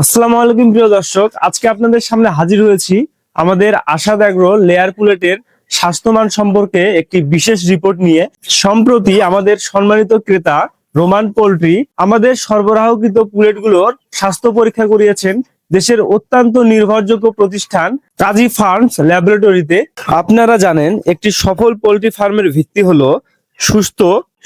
আসসালামু আলাইকুম প্রিয় দর্শক, আজকে আপনাদের সামনে হাজির হয়েছি আমাদের আশাদ অ্যাগ্রো লেয়ার পুলেটের স্বাস্থ্যমান সম্পর্কে একটি বিশেষ রিপোর্ট নিয়ে। সম্প্রতি আমাদের সম্মানিত ক্রেতা রোমান পোল্ট্রি আমাদের সরবরাহকৃত পুলেটগুলোর স্বাস্থ্য পরীক্ষা করিয়েছেন দেশের অত্যন্ত নির্ভরযোগ্য প্রতিষ্ঠান কাজী ফার্মস ল্যাবরেটরিতে। আপনারা জানেন, একটি সফল পোল্ট্রি ফার্মের ভিত্তি হলো সুস্থ,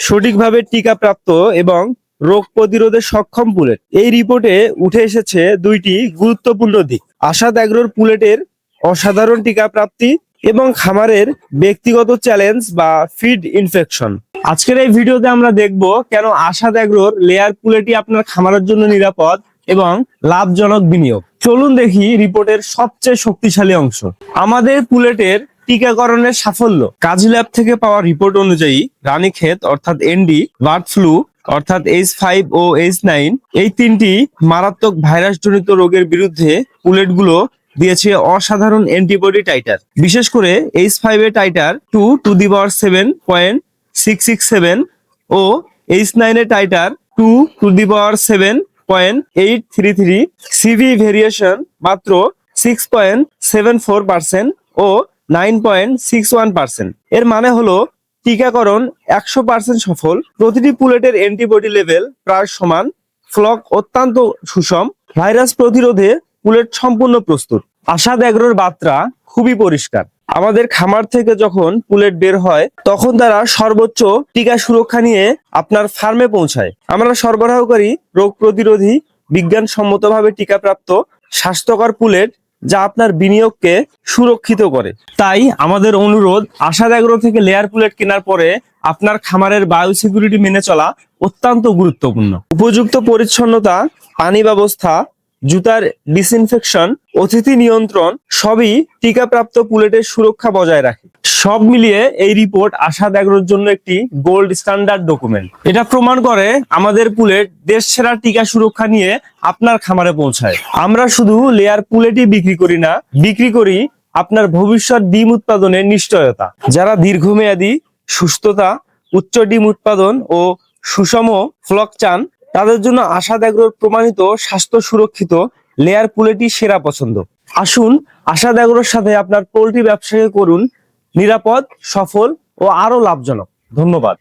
সঠিকভাবে টিকাপ্রাপ্ত এবং রোগ প্রতিরোধে সক্ষম পুলেট। এই রিপোর্টে উঠে এসেছে দুইটি গুরুত্বপূর্ণ দিক। আশাদ অ্যাগ্রোর পুলেটের অসাধারণ টিকা প্রাপ্তি এবং খামারের ব্যক্তিগত চ্যালেঞ্জ বা ফিড ইনফেকশন। আজকের এই ভিডিওতে আমরা দেখব কেন আশাদ অ্যাগ্রোর লেয়ার পুলেটই আপনার খামারের জন্য নিরাপদ এবং লাভজনক বিনিয়োগ। চলুন দেখি রিপোর্টের সবচেয়ে শক্তিশালী অংশ। আমাদের পুলেটের টিকাকরণের সাফল্য। কাজী ল্যাব থেকে পাওয়া রিপোর্ট অনুযায়ী রানীক্ষেত, অর্থাৎ এনডি, বার্ড ফ্লু অর্থাৎ এইচ ফাইভ ও এইচ নাইন এই তিনটি মারাত্মক ভাইরাসজনিত রোগের বিরুদ্ধে পুলেটগুলো দিয়েছে অসাধারণ অ্যান্টিবডি টাইটার বিশেষ করে এইচ ফাইভ এর titer two to the power seven point six six seven O H nine এর titer two to the power seven point eight three three CV variation মাত্র six point seven four percent ও nine point six one percent এর মানে হলো টিকাকরণ একশো percent সফল। প্রতিটি পুলেটের antibody level প্রায় সমান। ফ্লক অত্যন্ত সুষম। ভাইরাস প্রতিরোধে পুলেট সম্পূর্ণ প্রস্তুত। আশাদ এগ্রোর বার্তা খুবই পরিষ্কার। আমাদের খামার থেকে যখন পুলেট বের হয়, তখন তারা সর্বোচ্চ টিকা সুরক্ষা নিয়ে আপনার ফার্মে পৌঁছায়। আমরা সরবরাহ করি রোগ প্রতিরোধী বিজ্ঞানসম্মতভাবে টিকাপ্রাপ্ত স্বাস্থ্যকর পুলেট যা আপনার বিনিয়োগকে সুরক্ষিত করে। তাই আমাদের অনুরোধ আশাদ এগ্রো থেকে লেয়ার পুলেট কেনার পরে আপনার খামারের বায়ো সিকিউরিটি মেনে চলা অত্যন্ত গুরুত্বপূর্ণ। উপযুক্ত পরিচ্ছন্নতা, পানি ব্যবস্থা, জুতার ডিসইনফেকশন অতিথি নিয়ন্ত্রণ সবই টিকাপ্রাপ্ত পুলেটের সুরক্ষা বজায় রাখে। সব মিলিয়ে এই রিপোর্ট আশাদ এগ্রোর জন্য একটি গোল্ড স্ট্যান্ডার্ড ডকুমেন্ট এটা প্রমাণ করে আমাদের পুলেট দেশ সেরা টিকা সুরক্ষা নিয়ে আপনার খামারে পৌঁছায়। আমরা শুধু লেয়ার পুলেটই বিক্রি করি না, বিক্রি করি আপনার ভবিষ্যৎ ডিম উৎপাদনের নিশ্চয়তা। যারা দীর্ঘমেয়াদী, সুস্থতা, উচ্চ ডিম উৎপাদন ও সুষম ফ্লক চান, তাদের জন্য আশাদ এগ্রোর প্রমাণিত স্বাস্থ্য সুরক্ষিত লেয়ার পুলেটই সেরা পছন্দ। আসুন আশাদ এগ্রোর সাথে আপনার পোলট্রি ব্যবসাকে করুন নিরাপদ সফল ও আরও লাভজনক। ধন্যবাদ।